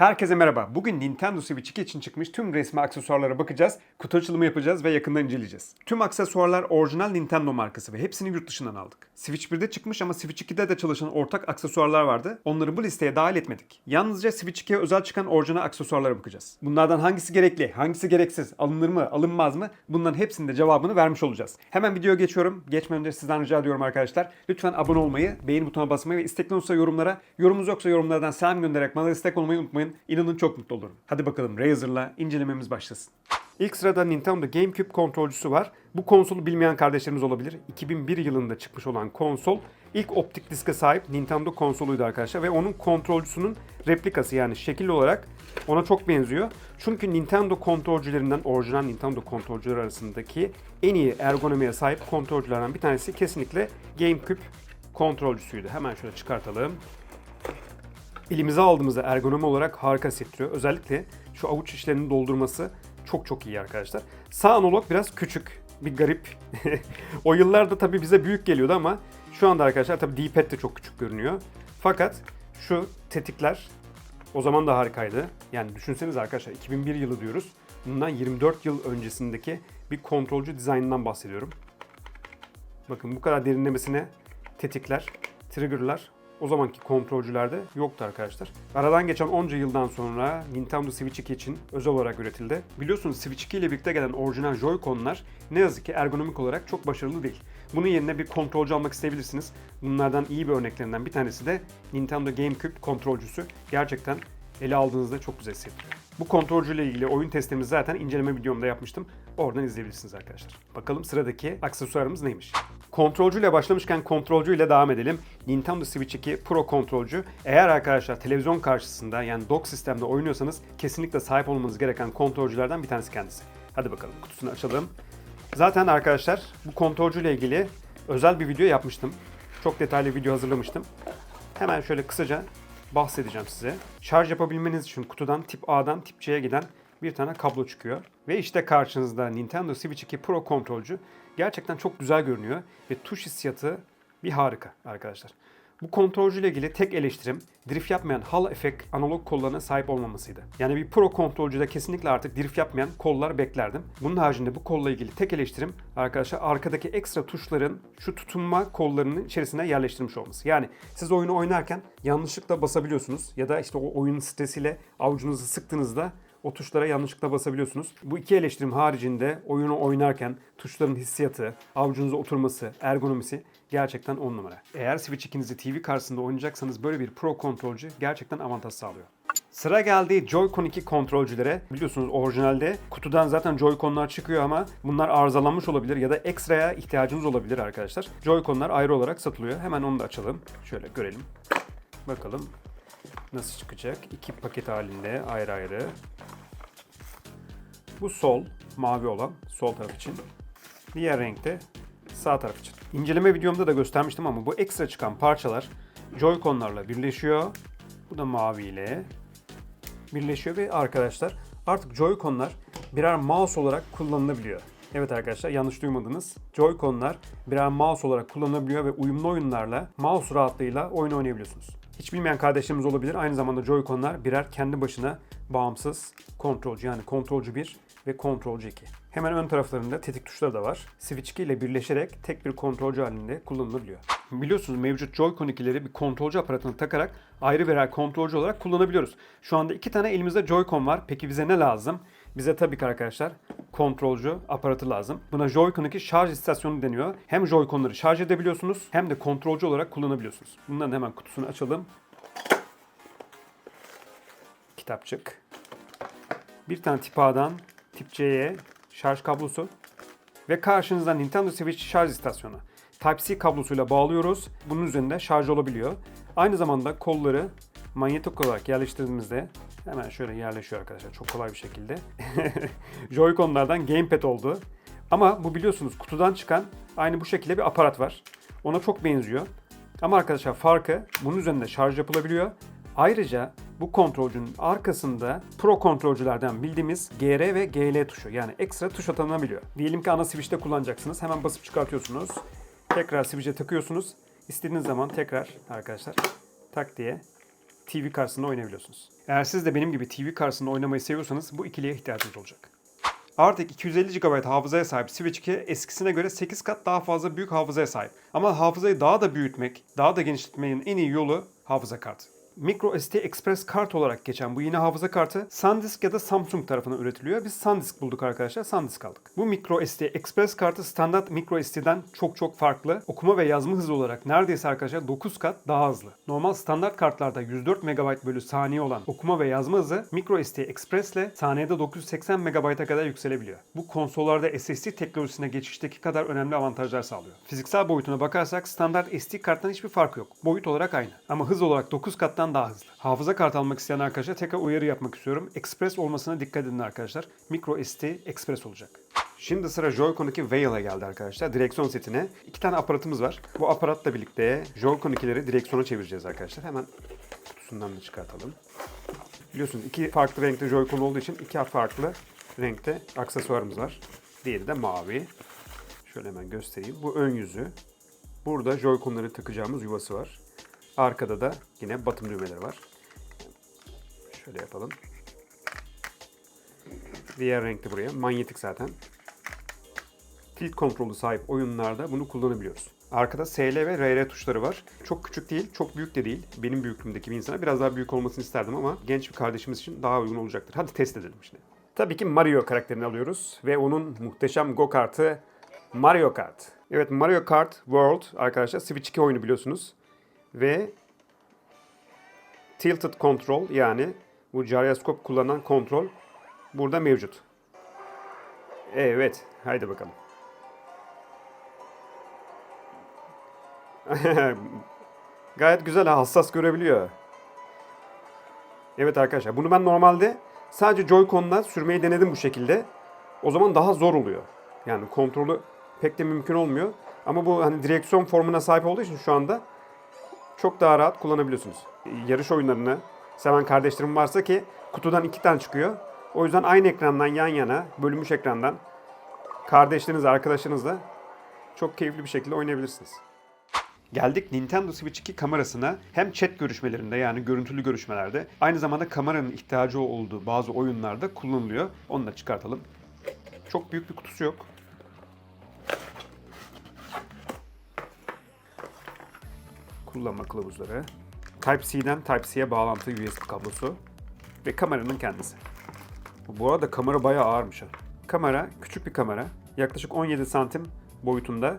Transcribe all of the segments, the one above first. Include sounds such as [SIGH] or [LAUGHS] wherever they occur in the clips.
Herkese merhaba. Bugün Nintendo Switch 2 için çıkmış tüm resmi aksesuarlara bakacağız, kutu açılımı yapacağız ve yakından inceleyeceğiz. Tüm aksesuarlar orijinal Nintendo markası ve hepsini yurt dışından aldık. Switch 1'de çıkmış ama Switch 2'de de çalışan ortak aksesuarlar vardı. Onları bu listeye dahil etmedik. Yalnızca Switch 2'ye özel çıkan orijinal aksesuarlara bakacağız. Bunlardan hangisi gerekli, hangisi gereksiz, alınır mı, alınmaz mı? Bunların hepsinin de cevabını vermiş olacağız. Hemen videoya geçiyorum. Geçmeden önce sizden rica ediyorum arkadaşlar. Lütfen abone olmayı, beğeni butonuna basmayı ve istekli olursa yorumlara, yorumunuz yoksa yorumlardan selam göndererek bana destek olmayı unutmayın. İnanın çok mutlu olurum. Hadi bakalım Razer'la incelememiz başlasın. İlk sırada Nintendo GameCube kontrolcüsü var. Bu konsolu bilmeyen kardeşlerimiz olabilir. 2001 yılında çıkmış olan konsol ilk optik diske sahip Nintendo konsoluydu arkadaşlar ve onun kontrolcüsünün replikası yani şekil olarak ona çok benziyor. Çünkü Nintendo kontrolcülerinden orijinal Nintendo kontrolcüler arasındaki en iyi ergonomiye sahip kontrolcülerden bir tanesi kesinlikle GameCube kontrolcüsüydü. Hemen şöyle çıkartalım. Elimize aldığımızda ergonomi olarak harika hissettiriyor. Özellikle şu avuç içlerinin doldurması çok çok iyi arkadaşlar. Sağ analog biraz küçük, bir garip. [LAUGHS] o yıllarda tabii bize büyük geliyordu ama şu anda arkadaşlar tabii D-pad de çok küçük görünüyor. Fakat şu tetikler o zaman da harikaydı. Yani düşünseniz arkadaşlar 2001 yılı diyoruz. Bundan 24 yıl öncesindeki bir kontrolcü dizaynından bahsediyorum. Bakın bu kadar derinlemesine tetikler, triggerlar o zamanki kontrolcülerde yoktu arkadaşlar. Aradan geçen onca yıldan sonra Nintendo Switch 2 için özel olarak üretildi. Biliyorsunuz Switch 2 ile birlikte gelen orijinal Joy-Con'lar ne yazık ki ergonomik olarak çok başarılı değil. Bunun yerine bir kontrolcü almak isteyebilirsiniz. Bunlardan iyi bir örneklerinden bir tanesi de Nintendo GameCube kontrolcüsü. Gerçekten ele aldığınızda çok güzel hissettiriyor. Bu kontrolcüyle ilgili oyun testimizi zaten inceleme videomda yapmıştım. Oradan izleyebilirsiniz arkadaşlar. Bakalım sıradaki aksesuarımız neymiş? Kontrolcüyle başlamışken kontrolcüyle devam edelim. Nintendo Switch 2 Pro kontrolcü. Eğer arkadaşlar televizyon karşısında yani dock sistemde oynuyorsanız kesinlikle sahip olmanız gereken kontrolcülerden bir tanesi kendisi. Hadi bakalım kutusunu açalım. Zaten arkadaşlar bu kontrolcüyle ilgili özel bir video yapmıştım. Çok detaylı video hazırlamıştım. Hemen şöyle kısaca bahsedeceğim size. Şarj yapabilmeniz için kutudan tip A'dan tip C'ye giden bir tane kablo çıkıyor. Ve işte karşınızda Nintendo Switch 2 Pro kontrolcü. Gerçekten çok güzel görünüyor ve tuş hissiyatı bir harika arkadaşlar. Bu kontrolcüyle ilgili tek eleştirim drift yapmayan Hall efekt analog kollarına sahip olmamasıydı. Yani bir Pro kontrolcüde kesinlikle artık drift yapmayan kollar beklerdim. Bunun haricinde bu kolla ilgili tek eleştirim arkadaşlar arkadaki ekstra tuşların şu tutunma kollarının içerisine yerleştirilmiş olması. Yani siz oyunu oynarken yanlışlıkla basabiliyorsunuz ya da işte o oyun stresiyle avucunuzu sıktığınızda o tuşlara yanlışlıkla basabiliyorsunuz. Bu iki eleştirim haricinde oyunu oynarken tuşların hissiyatı, avucunuza oturması, ergonomisi gerçekten on numara. Eğer Switch 2'nizi TV karşısında oynayacaksanız böyle bir Pro kontrolcü gerçekten avantaj sağlıyor. Sıra geldi Joy-Con 2 kontrolcülere. Biliyorsunuz orijinalde kutudan zaten Joy-Con'lar çıkıyor ama bunlar arızalanmış olabilir ya da ekstraya ihtiyacınız olabilir arkadaşlar. Joy-Con'lar ayrı olarak satılıyor. Hemen onu da açalım. Şöyle görelim. Bakalım nasıl çıkacak. İki paket halinde ayrı ayrı. Bu sol, mavi olan sol taraf için. Diğer renkte sağ taraf için. İnceleme videomda da göstermiştim ama bu ekstra çıkan parçalar Joy-Con'larla birleşiyor. Bu da mavi ile birleşiyor ve arkadaşlar artık Joy-Con'lar birer mouse olarak kullanılabiliyor. Evet arkadaşlar yanlış duymadınız. Joy-Con'lar birer mouse olarak kullanılabiliyor ve uyumlu oyunlarla mouse rahatlığıyla oyun oynayabiliyorsunuz. Hiç bilmeyen kardeşlerimiz olabilir. Aynı zamanda Joy-Con'lar birer kendi başına bağımsız kontrolcü yani kontrolcü 1 ve kontrolcü 2. Hemen ön taraflarında tetik tuşları da var. Switch 2 ile birleşerek tek bir kontrolcü halinde kullanılabiliyor. Biliyorsunuz mevcut Joy-Con 2'leri bir kontrolcü aparatına takarak ayrı birer kontrolcü olarak kullanabiliyoruz. Şu anda iki tane elimizde Joy-Con var. Peki bize ne lazım? Bize tabii ki arkadaşlar kontrolcü aparatı lazım. Buna Joy-Con 2 şarj istasyonu deniyor. Hem Joy-Con'ları şarj edebiliyorsunuz hem de kontrolcü olarak kullanabiliyorsunuz. Bunların hemen kutusunu açalım. Kitapçık. Bir tane tip A'dan tip C'ye şarj kablosu ve karşınızda Nintendo Switch şarj istasyonu. Type-C kablosuyla bağlıyoruz. Bunun üzerinde şarj olabiliyor. Aynı zamanda kolları manyetik olarak yerleştirdiğimizde hemen şöyle yerleşiyor arkadaşlar çok kolay bir şekilde. [LAUGHS] Joy-Con'lardan gamepad oldu. Ama bu biliyorsunuz kutudan çıkan aynı bu şekilde bir aparat var. Ona çok benziyor. Ama arkadaşlar farkı bunun üzerinde şarj yapılabiliyor. Ayrıca bu kontrolcünün arkasında Pro kontrolcülerden bildiğimiz GR ve GL tuşu yani ekstra tuş atanabiliyor. Diyelim ki ana switch'te kullanacaksınız. Hemen basıp çıkartıyorsunuz. Tekrar switch'e takıyorsunuz. İstediğiniz zaman tekrar arkadaşlar tak diye TV karşısında oynayabiliyorsunuz. Eğer siz de benim gibi TV karşısında oynamayı seviyorsanız bu ikiliye ihtiyacınız olacak. Artık 250 GB hafızaya sahip Switch 2 eskisine göre 8 kat daha fazla büyük hafızaya sahip. Ama hafızayı daha da büyütmek, daha da genişletmenin en iyi yolu hafıza kartı. Micro SD Express kart olarak geçen bu yine hafıza kartı SanDisk ya da Samsung tarafından üretiliyor. Biz SanDisk bulduk arkadaşlar. SanDisk aldık. Bu Micro SD Express kartı standart Micro SD'den çok çok farklı. Okuma ve yazma hızı olarak neredeyse arkadaşlar 9 kat daha hızlı. Normal standart kartlarda 104 MB bölü saniye olan okuma ve yazma hızı Micro SD Express ile saniyede 980 MB'a kadar yükselebiliyor. Bu konsollarda SSD teknolojisine geçişteki kadar önemli avantajlar sağlıyor. Fiziksel boyutuna bakarsak standart SD karttan hiçbir farkı yok. Boyut olarak aynı. Ama hız olarak 9 kattan daha hızlı. Hafıza kart almak isteyen arkadaşlar tekrar uyarı yapmak istiyorum. Express olmasına dikkat edin arkadaşlar. Micro SD Express olacak. Şimdi sıra Joy-Con 2 Veil'a geldi arkadaşlar. Direksiyon setine. İki tane aparatımız var. Bu aparatla birlikte Joy-Con 2'leri direksiyona çevireceğiz arkadaşlar. Hemen kutusundan da çıkartalım. Biliyorsunuz iki farklı renkte Joy-Con olduğu için iki farklı renkte aksesuarımız var. Diğeri de mavi. Şöyle hemen göstereyim. Bu ön yüzü. Burada Joy-Con'ları takacağımız yuvası var. Arkada da yine batım düğmeleri var. Şöyle yapalım. Diğer renkte buraya. Manyetik zaten. Tilt kontrolü sahip oyunlarda bunu kullanabiliyoruz. Arkada SL ve RR tuşları var. Çok küçük değil, çok büyük de değil. Benim büyüklüğümdeki bir insana biraz daha büyük olmasını isterdim ama genç bir kardeşimiz için daha uygun olacaktır. Hadi test edelim şimdi. Tabii ki Mario karakterini alıyoruz ve onun muhteşem go-kartı Mario Kart. Evet Mario Kart World arkadaşlar Switch 2 oyunu biliyorsunuz. Ve Tilted Control yani bu gyroscope kullanan kontrol burada mevcut. Evet, haydi bakalım. [LAUGHS] Gayet güzel ha, hassas görebiliyor. Evet arkadaşlar bunu ben normalde sadece Joy-Con'la sürmeyi denedim bu şekilde. O zaman daha zor oluyor. Yani kontrolü pek de mümkün olmuyor. Ama bu hani direksiyon formuna sahip olduğu için şu anda çok daha rahat kullanabiliyorsunuz. Yarış oyunlarını seven kardeşlerim varsa ki kutudan iki tane çıkıyor. O yüzden aynı ekrandan yan yana bölünmüş ekrandan kardeşleriniz, arkadaşlarınızla çok keyifli bir şekilde oynayabilirsiniz. Geldik Nintendo Switch 2 kamerasına hem chat görüşmelerinde yani görüntülü görüşmelerde aynı zamanda kameranın ihtiyacı olduğu bazı oyunlarda kullanılıyor. Onu da çıkartalım. Çok büyük bir kutusu yok. Kullanma kılavuzları. Type-C'den Type-C'ye bağlantı USB kablosu ve kameranın kendisi. Bu arada kamera bayağı ağırmış ha. Kamera küçük bir kamera. Yaklaşık 17 santim boyutunda.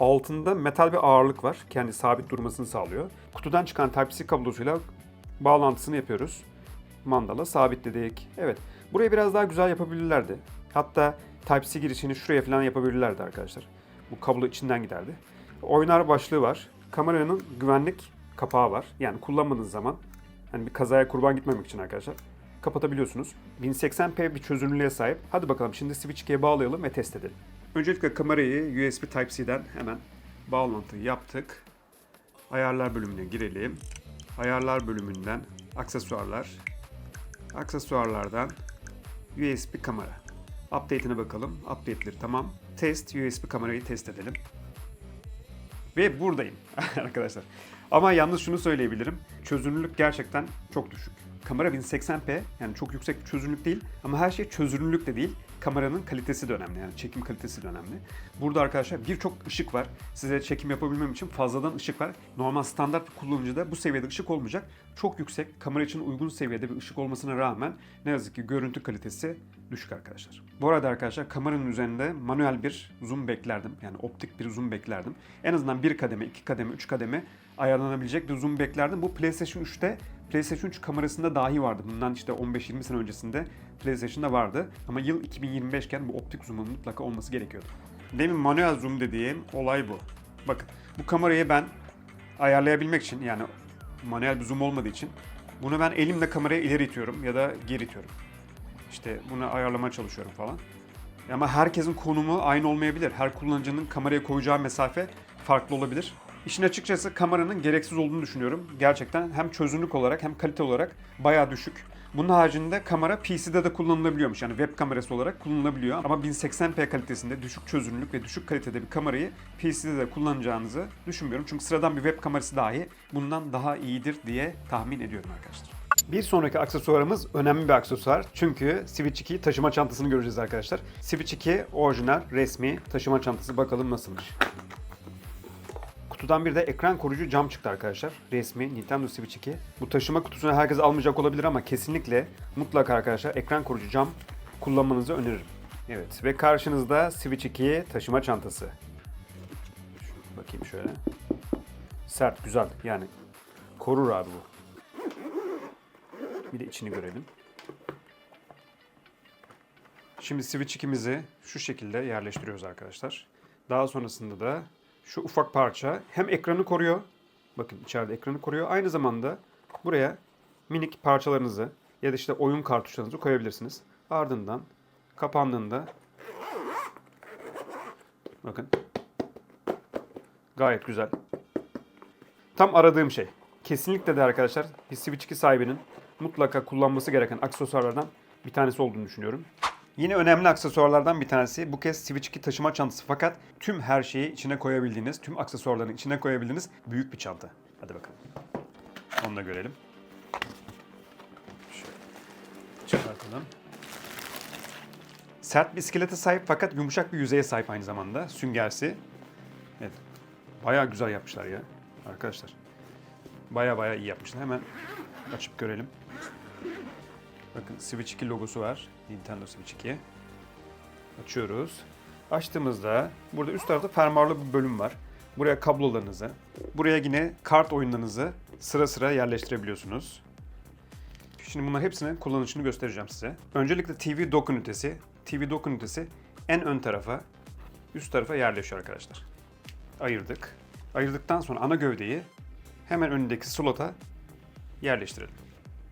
Altında metal bir ağırlık var. Kendi sabit durmasını sağlıyor. Kutudan çıkan Type-C kablosuyla bağlantısını yapıyoruz. Mandala sabitledik. Evet. Burayı biraz daha güzel yapabilirlerdi. Hatta Type-C girişini şuraya falan yapabilirlerdi arkadaşlar. Bu kablo içinden giderdi. Oynar başlığı var. Kameranın güvenlik kapağı var. Yani kullanmadığınız zaman hani bir kazaya kurban gitmemek için arkadaşlar kapatabiliyorsunuz. 1080p bir çözünürlüğe sahip. Hadi bakalım şimdi Switch 2'ye bağlayalım ve test edelim. Öncelikle kamerayı USB Type-C'den hemen bağlantı yaptık. Ayarlar bölümüne girelim. Ayarlar bölümünden aksesuarlar. Aksesuarlardan USB kamera. Update'ine bakalım. Update'leri tamam. Test USB kamerayı test edelim. Ve buradayım [LAUGHS] arkadaşlar. Ama yalnız şunu söyleyebilirim. Çözünürlük gerçekten çok düşük. Kamera 1080p yani çok yüksek bir çözünürlük değil ama her şey çözünürlük de değil. Kameranın kalitesi de önemli yani çekim kalitesi de önemli. Burada arkadaşlar birçok ışık var. Size çekim yapabilmem için fazladan ışık var. Normal standart bir kullanıcıda bu seviyede ışık olmayacak. Çok yüksek kamera için uygun seviyede bir ışık olmasına rağmen ne yazık ki görüntü kalitesi düşük arkadaşlar. Bu arada arkadaşlar kameranın üzerinde manuel bir zoom beklerdim. Yani optik bir zoom beklerdim. En azından bir kademe, iki kademe, üç kademe ayarlanabilecek bir zoom beklerdim. Bu PlayStation 3'te PlayStation 3 kamerasında dahi vardı. Bundan işte 15-20 sene öncesinde PlayStation'da vardı. Ama yıl 2025 iken bu optik zoom'un mutlaka olması gerekiyordu. Demin manuel zoom dediğim olay bu. Bakın bu kamerayı ben ayarlayabilmek için yani manuel bir zoom olmadığı için bunu ben elimle kamerayı ileri itiyorum ya da geri itiyorum. İşte bunu ayarlamaya çalışıyorum falan. Ama herkesin konumu aynı olmayabilir. Her kullanıcının kameraya koyacağı mesafe farklı olabilir. İşin açıkçası kameranın gereksiz olduğunu düşünüyorum. Gerçekten hem çözünürlük olarak hem kalite olarak bayağı düşük. Bunun haricinde kamera PC'de de kullanılabiliyormuş. Yani web kamerası olarak kullanılabiliyor. Ama 1080p kalitesinde düşük çözünürlük ve düşük kalitede bir kamerayı PC'de de kullanacağınızı düşünmüyorum. Çünkü sıradan bir web kamerası dahi bundan daha iyidir diye tahmin ediyorum arkadaşlar. Bir sonraki aksesuarımız önemli bir aksesuar. Çünkü Switch 2 taşıma çantasını göreceğiz arkadaşlar. Switch 2 orijinal resmi taşıma çantası bakalım nasılmış. Kutudan bir de ekran koruyucu cam çıktı arkadaşlar. Resmi Nintendo Switch 2. Bu taşıma kutusunu herkes almayacak olabilir ama kesinlikle mutlaka arkadaşlar ekran koruyucu cam kullanmanızı öneririm. Evet ve karşınızda Switch 2 taşıma çantası. Şu- Bakayım şöyle. Sert, güzel yani. Korur abi bu. Bir de içini görelim. Şimdi Switch 2'mizi şu şekilde yerleştiriyoruz arkadaşlar. Daha sonrasında da şu ufak parça hem ekranı koruyor. Bakın içeride ekranı koruyor. Aynı zamanda buraya minik parçalarınızı ya da işte oyun kartuşlarınızı koyabilirsiniz. Ardından kapandığında bakın gayet güzel. Tam aradığım şey. Kesinlikle de arkadaşlar bir Switch 2 sahibinin mutlaka kullanması gereken aksesuarlardan bir tanesi olduğunu düşünüyorum. Yine önemli aksesuarlardan bir tanesi bu kez Switch 2 taşıma çantası fakat tüm her şeyi içine koyabildiğiniz, tüm aksesuarların içine koyabildiğiniz büyük bir çanta. Hadi bakalım. Onu da görelim. Şöyle çıkartalım. Sert bir iskelete sahip fakat yumuşak bir yüzeye sahip aynı zamanda. Süngersi. Evet. Bayağı güzel yapmışlar ya arkadaşlar. Baya baya iyi yapmışlar. Hemen açıp görelim. Bakın Switch 2 logosu var. Nintendo Switch 2. Açıyoruz. Açtığımızda burada üst tarafta fermuarlı bir bölüm var. Buraya kablolarınızı, buraya yine kart oyunlarınızı sıra sıra yerleştirebiliyorsunuz. Şimdi bunların hepsinin kullanışını göstereceğim size. Öncelikle TV dock ünitesi. TV dock ünitesi en ön tarafa, üst tarafa yerleşiyor arkadaşlar. Ayırdık. Ayırdıktan sonra ana gövdeyi hemen önündeki slota yerleştirelim.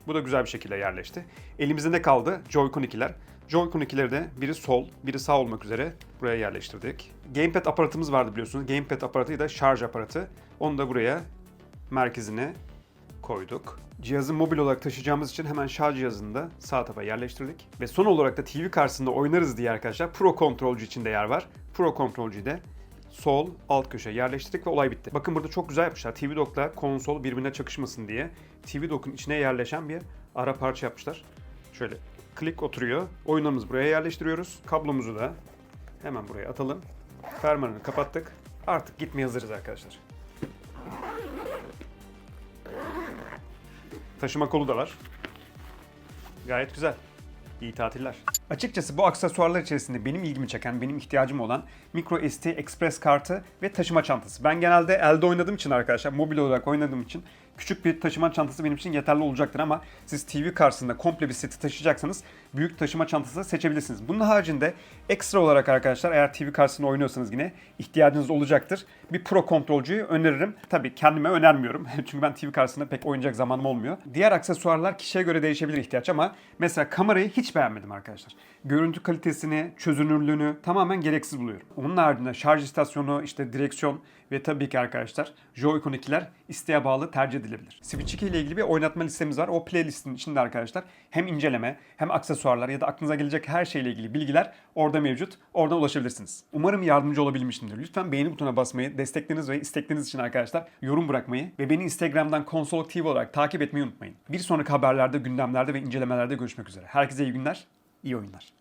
Bu da güzel bir şekilde yerleşti. Elimizde ne kaldı? Joy-Con 2'ler. Joy-Con 2'leri de biri sol, biri sağ olmak üzere buraya yerleştirdik. Gamepad aparatımız vardı biliyorsunuz. Gamepad aparatı da şarj aparatı. Onu da buraya merkezine koyduk. Cihazı mobil olarak taşıyacağımız için hemen şarj cihazını da sağ tarafa yerleştirdik. Ve son olarak da TV karşısında oynarız diye arkadaşlar Pro kontrolcü için de yer var. Pro kontrolcüyü de sol alt köşe yerleştirdik ve olay bitti. Bakın burada çok güzel yapmışlar. TV Dock'la konsol birbirine çakışmasın diye TV Dock'un içine yerleşen bir ara parça yapmışlar. Şöyle klik oturuyor. Oyunlarımızı buraya yerleştiriyoruz. Kablomuzu da hemen buraya atalım. Fermuarını kapattık. Artık gitmeye hazırız arkadaşlar. Taşıma kolu da var. Gayet güzel. İyi tatiller. Açıkçası bu aksesuarlar içerisinde benim ilgimi çeken, benim ihtiyacım olan micro SD Express kartı ve taşıma çantası. Ben genelde elde oynadığım için arkadaşlar, mobil olarak oynadığım için küçük bir taşıma çantası benim için yeterli olacaktır ama siz TV karşısında komple bir seti taşıyacaksanız büyük taşıma çantası seçebilirsiniz. Bunun haricinde ekstra olarak arkadaşlar eğer TV karşısında oynuyorsanız yine ihtiyacınız olacaktır. Bir pro kontrolcüyü öneririm. Tabii kendime önermiyorum. [LAUGHS] Çünkü ben TV karşısında pek oynayacak zamanım olmuyor. Diğer aksesuarlar kişiye göre değişebilir ihtiyaç ama mesela kamerayı hiç beğenmedim arkadaşlar. Görüntü kalitesini, çözünürlüğünü tamamen gereksiz buluyorum. Onun haricinde şarj istasyonu, işte direksiyon ve tabii ki arkadaşlar Joy-Con 2'ler isteğe bağlı tercih edilebilir. Switch 2 ile ilgili bir oynatma listemiz var. O playlistin içinde arkadaşlar hem inceleme hem aksesuarlar ya da aklınıza gelecek her şeyle ilgili bilgiler orada mevcut. Oradan ulaşabilirsiniz. Umarım yardımcı olabilmişimdir. Lütfen beğeni butonuna basmayı, destekleriniz ve istekleriniz için arkadaşlar yorum bırakmayı ve beni Instagram'dan Konsolog TV olarak takip etmeyi unutmayın. Bir sonraki haberlerde, gündemlerde ve incelemelerde görüşmek üzere. Herkese iyi günler, iyi oyunlar.